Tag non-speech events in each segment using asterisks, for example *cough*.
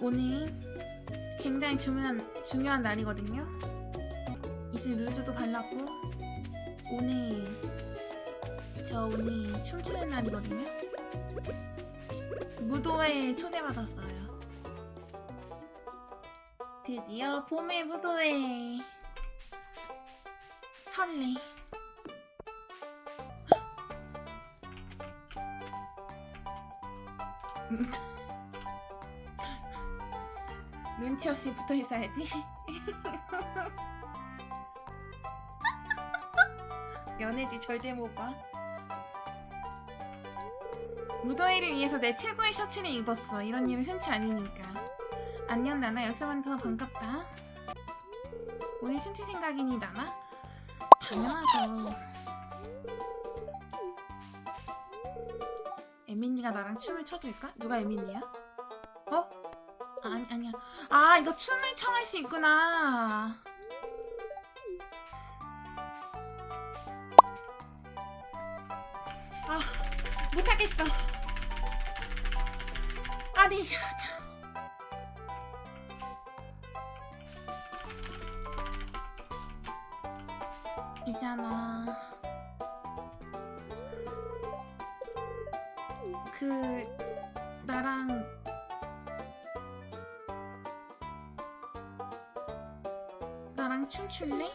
오늘 굉장히 중요한 중요한 날이거든요. 이제 루즈도 발랐고 오늘 저 오늘 춤추는 날이거든요. 무도회에 초대받았어요. 드디어 봄의 무도회 설레. *laughs* 눈치 없이 붙어 있어야지. *laughs* 연애지 절대 못 봐. 무더위를 위해서 내 최고의 셔츠를 입었어. 이런 일은 흔치 않으니까. 안녕 나나 여기서 만나서 반갑다. 오늘 춤출 생각이니 나나? 당연하죠. 에밀리가 나랑 춤을 춰줄까? 누가 에밀리야? 어? 아, 아니 아니야. 아 이거 춤을 청할 수 있구나. 아 못하겠어. 아니 참. 있잖아. 그 나랑 나랑 춤출래?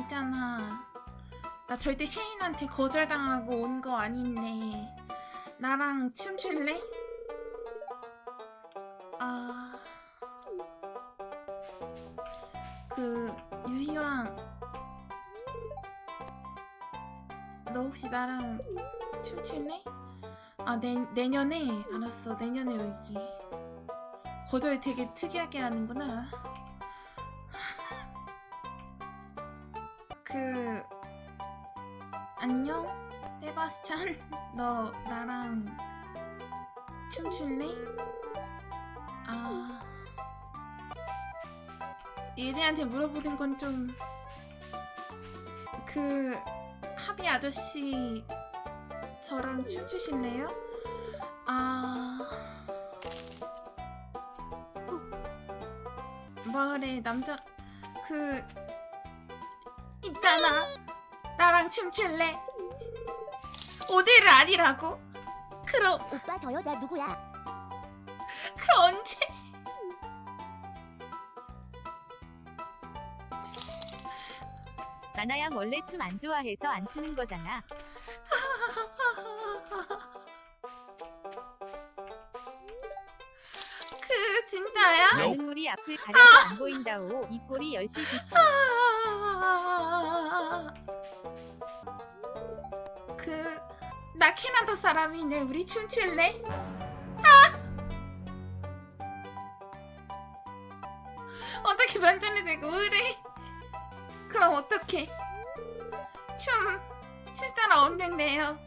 있잖아. 나 절대 셰인한테 거절당하고 온 거 아닌데 나랑 춤출래? 나랑 춤출래? 아 내, 내년에? 알았어. 내년에 여기. 거절 되게 특이하게 하는구나. *laughs* 그 안녕? 세바스찬 너 나랑 춤출래? 아. 얘네한테 물어보는 건 좀 그 하비 아저씨 저랑 춤추실래요? 아 그, 마을에 남자 그 있잖아 나랑 춤출래? 오늘은 아니라고? 그럼 오빠 저 여자 누구야? 그럼 언제? 나나양 원래 춤 안 좋아해서 안 추는 거잖아. *laughs* 그 진짜야? 많은 물이 앞을 가려서 안 보인다오. 입꼬리 10시 2시. 아. 그, 나 캐나다 사람이네. 우리 춤출래? 아! *laughs* 어떻게 면전이 되고 그래? 그럼 어떻게? 춤, 출 사람 없는데요.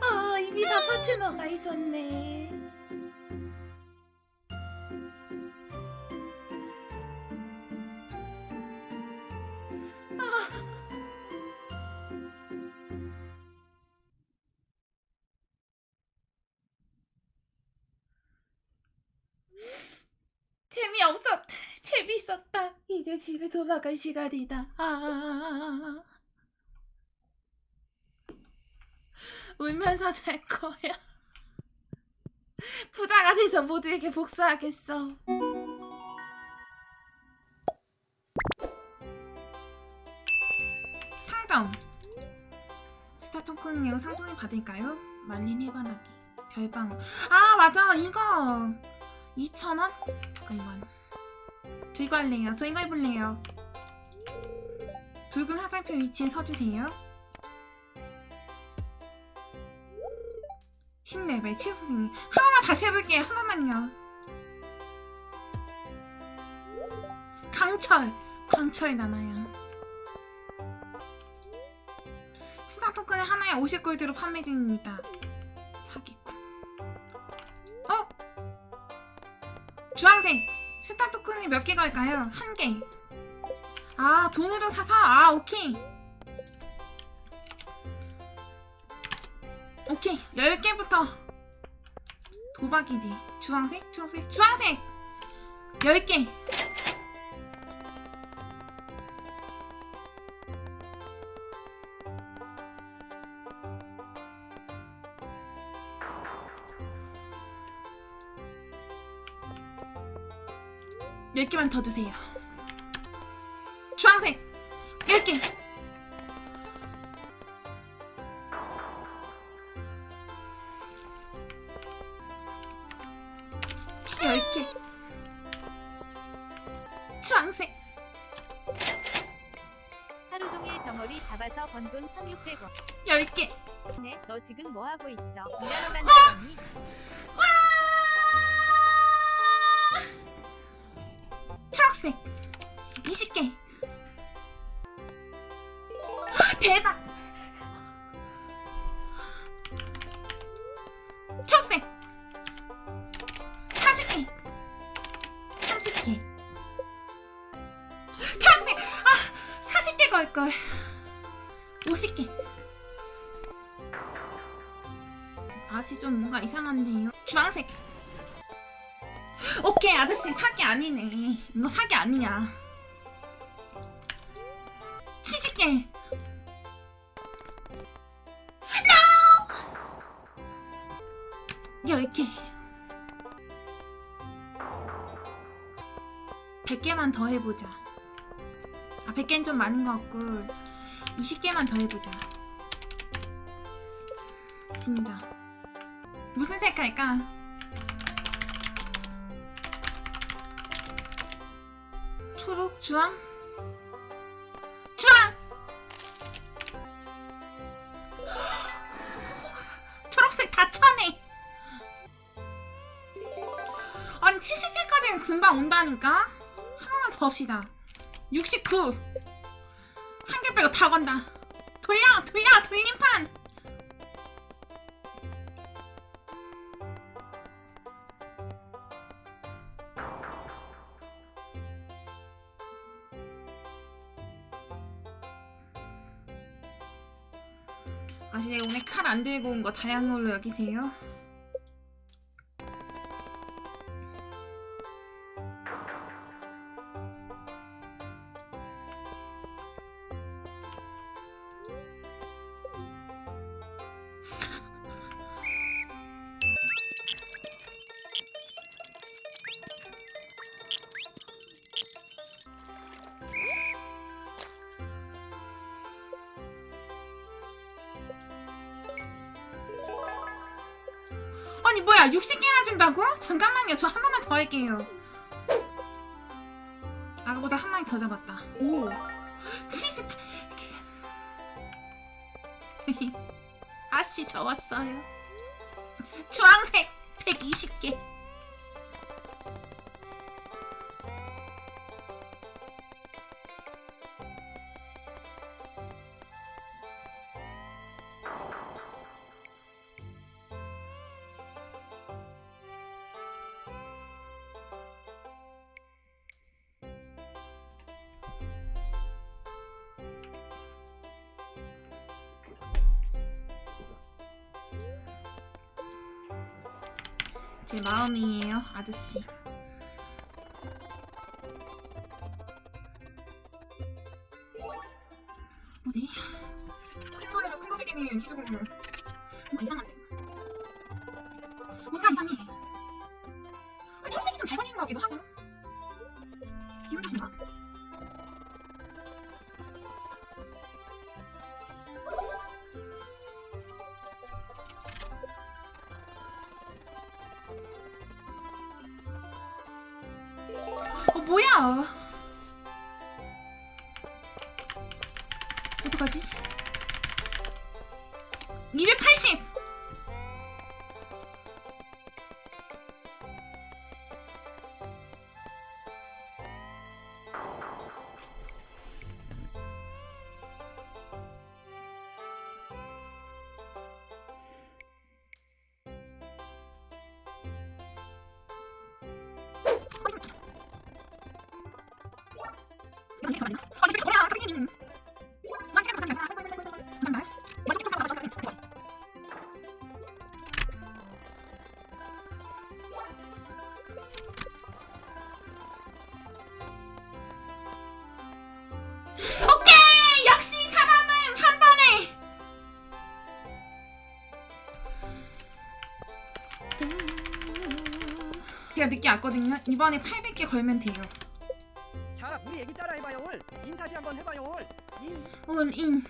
아, 이미 다 파트너가 있었네. 재미없었, 재밌었다. 이제 집에 돌아갈 시간이다. 아. 울면서 잘 거야. 부자가 돼서 모두에게 복수하겠어. 상점. 스타 토큰이요 상품을 받을까요? 말린 해바라기. 별방울. 아 맞아 이거 2,000원? 잠깐만. 저 이거 할래요. 저 이거 해볼래요. 붉은 화살표 위치에 서주세요. 10레벨 치유 선생님 한 번만 다시 해볼게요 한 번만요 강철 강철 나나야 스타 토큰을 하나에 50골드로 판매 중입니다 스타 토큰이 몇 개가 있까요? 한 개. 아 돈으로 사서? 아 오케이. 오케이. 10개부터. 도박이지. 주황색? 초록색? 주황색! 10개 열 개만 더 주세요. 주황색 열 개. 열 개. 주황색 하루 종일 덩어리 잡아서 번 돈 1600원. 열 개. 네, 너 지금 뭐 하고 있어? 일하러 간다더니 초록색 20개. 대박. 초록색 40개. 30개. 초록색 아 40개 걸 걸. 50개. 아시 좀 뭔가 이상한데요. 주황색 오케이 아저씨 사기 아니네. 이거 사기 아니냐? 치즈게. No 10개 100개만 더 해보자. 아 100개는 좀 많은 것 같고 20개만 더 해보자. 진짜. 무슨 색 할까? 초록 주황? 주황! 초록색 다 차네. 아니 70개까지는 금방 온다니까? 한 번만 더 합시다. 69 한 개 빼고 다 건다. 돌려 돌려 돌림판 오늘 칼안 들고 온거 다양으로 여기세요? 아니 뭐야 60개나 준다고? 잠깐만요. 저 한 번만 더 할게요. 아까보다 한 마리 더 잡았다. 오. 70... *laughs* 아씨 저 왔어요. 주황색 120개 제 마음이에요 아저씨. 뭐지? 큰 거리로 생각세계는 계속 뭔가 이상한 어 뭐야? 어떡하지? 280! 오케이! 역시 사람은 한 번에. 제가 늦게 왔거든요. 이번에 800개 걸면 돼요 인 다시 한번 해봐요. 올. 인. 올인